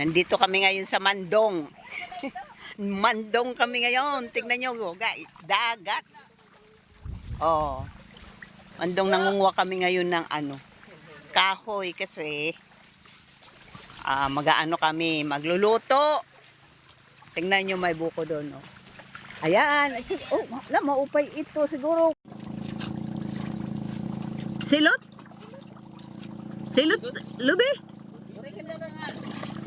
Nandito kami ngayon sa Mandong. Mandong kami ngayon. Tingnan nyo guys, dagat. Oh. Mandong nangunguha kami ngayon ng ano, kahoy kasi ah mag-aano kami, magluluto. Tingnan nyo may buko doon. Oh. Ayan. Oh, wala, maupay ito siguro. Silot? Silot? Lubi?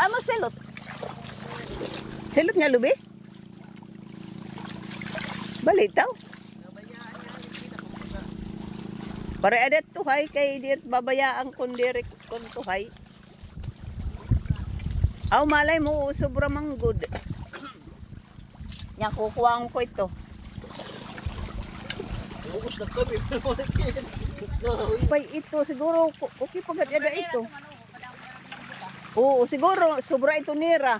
Ano silot? Silot nga lubi? Balitaw? Pare adat tuhay kay dir babayaan kun direk kun tuhay. Aw malay mo sobra manggod. Nya kukuhaan ko ito. Pay ito siguro okay pagad ada ito. Oo, siguro sobra ito nira.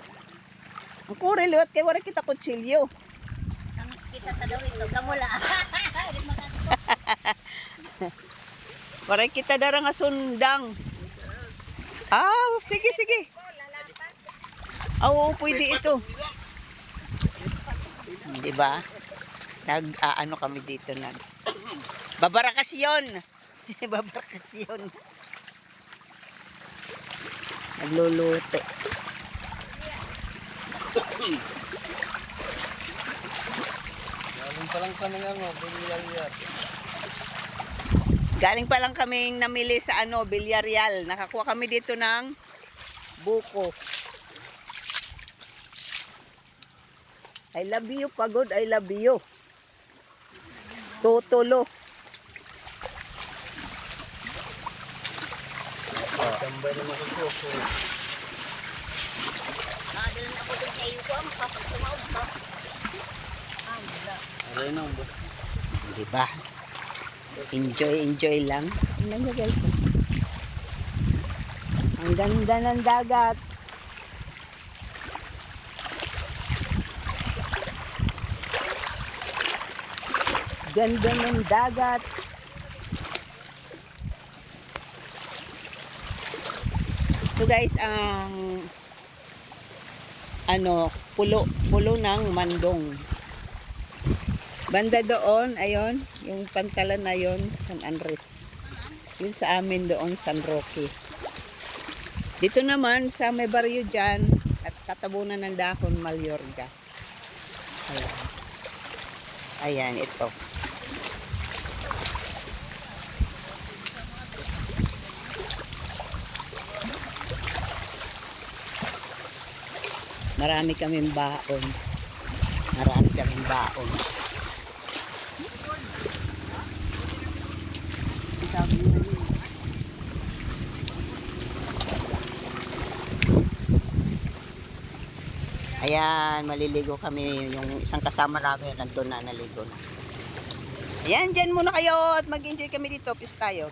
Ang kuri liwat kay wala kita kutsilyo. Kita sa daw ito, gamula. Wala kita dara nga sundang. Ah, sige sige. Ah, Oo, pwede ito. Di ba? Nag ah, ano kami dito nag Babarakasyon. Babarakasyon. Nagluluto. Galing pa lang kami nga, bilyar Galing pa lang kaming namili sa ano, Villarreal. Nakakuha kami dito ng buko. I love you, pagod. I love you. Tutulo. Tambay naman ko ko. Nakadala na ako dun sa iyo ko, kapag tumawag ka. Aray na, ba? Di ba? Enjoy, enjoy lang. Nyo guys. oh. Ang ganda ng dagat. Ganda ng dagat. Ito guys, ang ano, pulo, pulo ng mandong. Banda doon, ayun, yung pantalan na yun, San Andres. Yun sa amin doon, San Roque. Dito naman, sa may baryo dyan, at katabunan ng dahon, Malyorga. Ayan. Ayan, ito. Marami kaming baon. Marami kaming baon. Ayan, maliligo kami. Yung isang kasama namin, nandun na, naligo na. Ayan, dyan muna kayo at mag-enjoy kami dito. Peace tayo.